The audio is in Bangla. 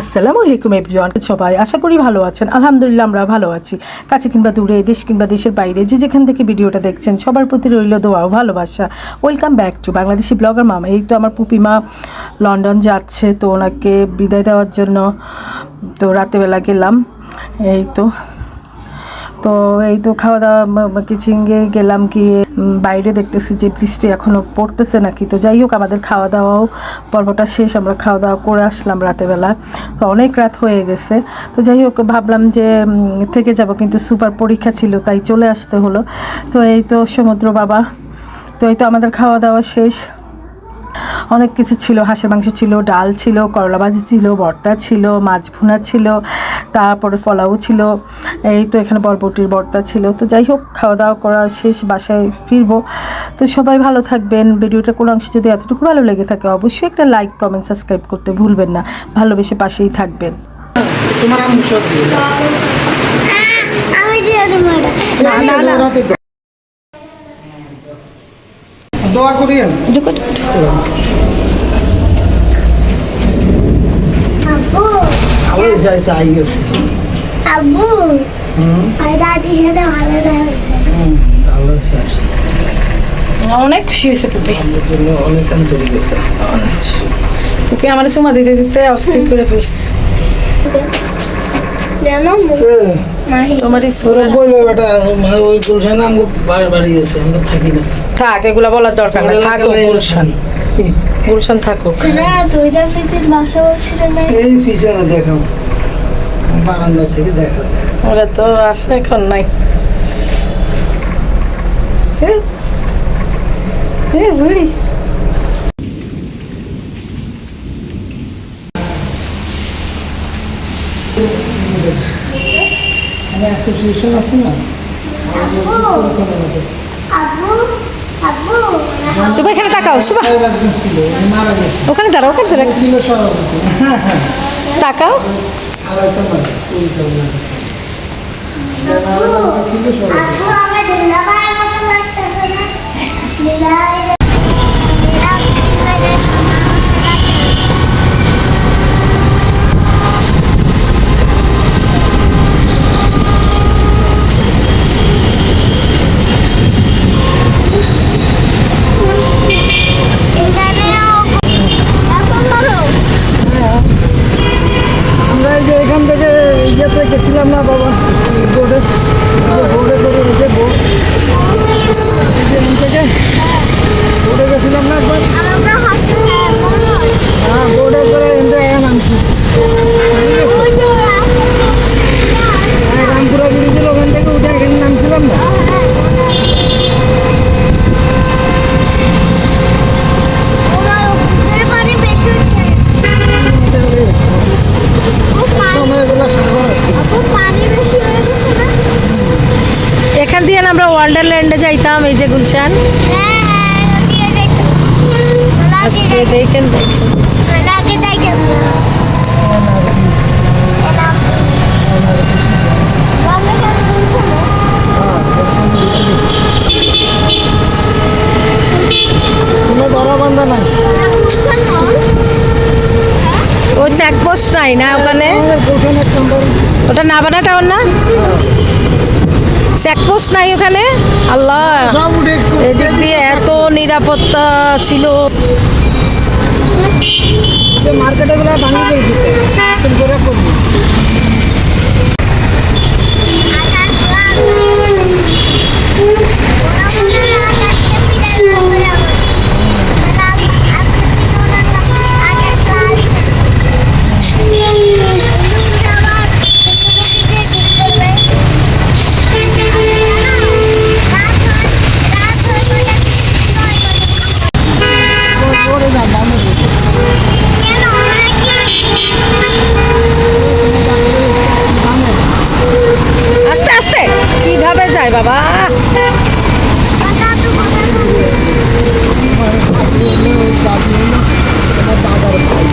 আসসালামু আলাইকুম এভরিওয়ান, সবাই আশা করি ভালো আছেন। আলহামদুলিল্লাহ আমরা ভালো আছি। কাছে কিংবা দূরে, দেশ কিংবা দেশের বাইরে, যে যেখান থেকে ভিডিওটা দেখছেন, সবার প্রতি রইল দোয়া ও ভালোবাসা। Welcome back to Bangladeshi blogger মামা। এই তো আমার পুপিমা লন্ডন যাচ্ছে, তো ওনাকে বিদায় দেওয়ার জন্য তো রাতেবেলা গেলাম। এই তো তো এই তো খাওয়া দাওয়া কিচিংয়ে গেলাম উম, বাইরে দেখতেছি যে বৃষ্টি এখনও পড়তেছে নাকি। তো যাই হোক আমাদের খাওয়া দাওয়াও পর্বটা শেষ আমরা খাওয়া দাওয়া করে আসলাম রাতেবেলা। তো অনেক রাত হয়ে গেছে। তো যাই হোক ভাবলাম যে থেকে যাব কিন্তু সুপার পরীক্ষা ছিল তাই চলে আসতে হলো। তো এই তো সমুদ্র বাবা তো এই তো আমাদের খাওয়া দাওয়া শেষ। অনেক কিছু ছিল হাঁসের মাংস ছিল ডাল ছিল করলা ভাজি ছিল ভর্তা ছিল মাছ ভুনা ছিল তারপরে ফলাও ছিল এই তো এখানে বরবটির ভর্তা ছিল। তো যাই হোক খাওয়া দাওয়া করা শেষ বাসায় ফিরবো। তো সবাই ভালো থাকবেন। ভিডিওটা কোনো অংশে যদি এতটুকু ভালো লেগে থাকে অবশ্যই একটা লাইক কমেন্ট সাবস্ক্রাইব করতে ভুলবেন না। ভালোবেসে পাশেই থাকবেন। তোমার আম্মু সব দিয়ে দাও। আমি দিয়ে না, না, না। দোয়া করিয়েন আব্বু যাই আই গেছে। আব্বু দাদির সাথে ভালো হয়েছে। ভালো হয়েছে আসছে। অনেক খুশি হয়েছে পুপি। অনেক আন্তরিকতা। পুপি আমার চুমা দিতে দিতে অস্থির করে ফেলছে। জানো এ, মাহি। তোমার তোরা বলল বেটা মা- ওই গুলশানে আমাকে বাড়ি বাড়ি গেছে আমরা থাকি না। থাক এগুলা বলার দরকার নেই থাকো গুলশান। গুলশান থাকো শোনা তুই তো প্রীতির বাসা বলছিলেন না? এই পিছনে দেখাও। বারান্দা থেকে দেখা যায়। ওরা তো আছে এখন নাই। এ, এ, বুড়ি মানে অ্যাসোসিয়েশন আছে না? পরিচালনা করে। আব্বু আব্বু সুবা এখানে তাকাও ওখানে দাঁড়াও ওখানে দাঁড়াও। হ্যাঁ হ্যাঁ। তাকাও। আলাদা নয় পরিচালনা করে। গেছিলাম না বাবা বোর্ডে। বোর্ডে করে এই যে বোর্ড এই যে এখান থেকে বোর্ডে গেছিলাম না একবার আমরা হসপিটাল মনে হয় হ্যাঁ বোর্ডে করে এখান থেকে এখানে নামছি ঠিক আছে হ্যাঁ রামপুরা ব্রিজের ওখান থেকে উঠে এখানে নামছিলাম না সময়গুলো সাগর আছে এখান দিয়ে না আমরা ওয়ান্ডারল্যান্ডে যাইতাম এই যে গুলশান। আজকে দেখেন দেখেন ও চেকপোস্ট নাই না ওখানে? নম্বর ওটা নাবানা টাউন না? চেকপোস্ট নাই ওখানে? আল্লাহ। এদিক দিয়ে এত নিরাপত্তা ছিল। মার্কেটে গুলো ভাঙিয়ে বাবা। আমার দাদার ভাই।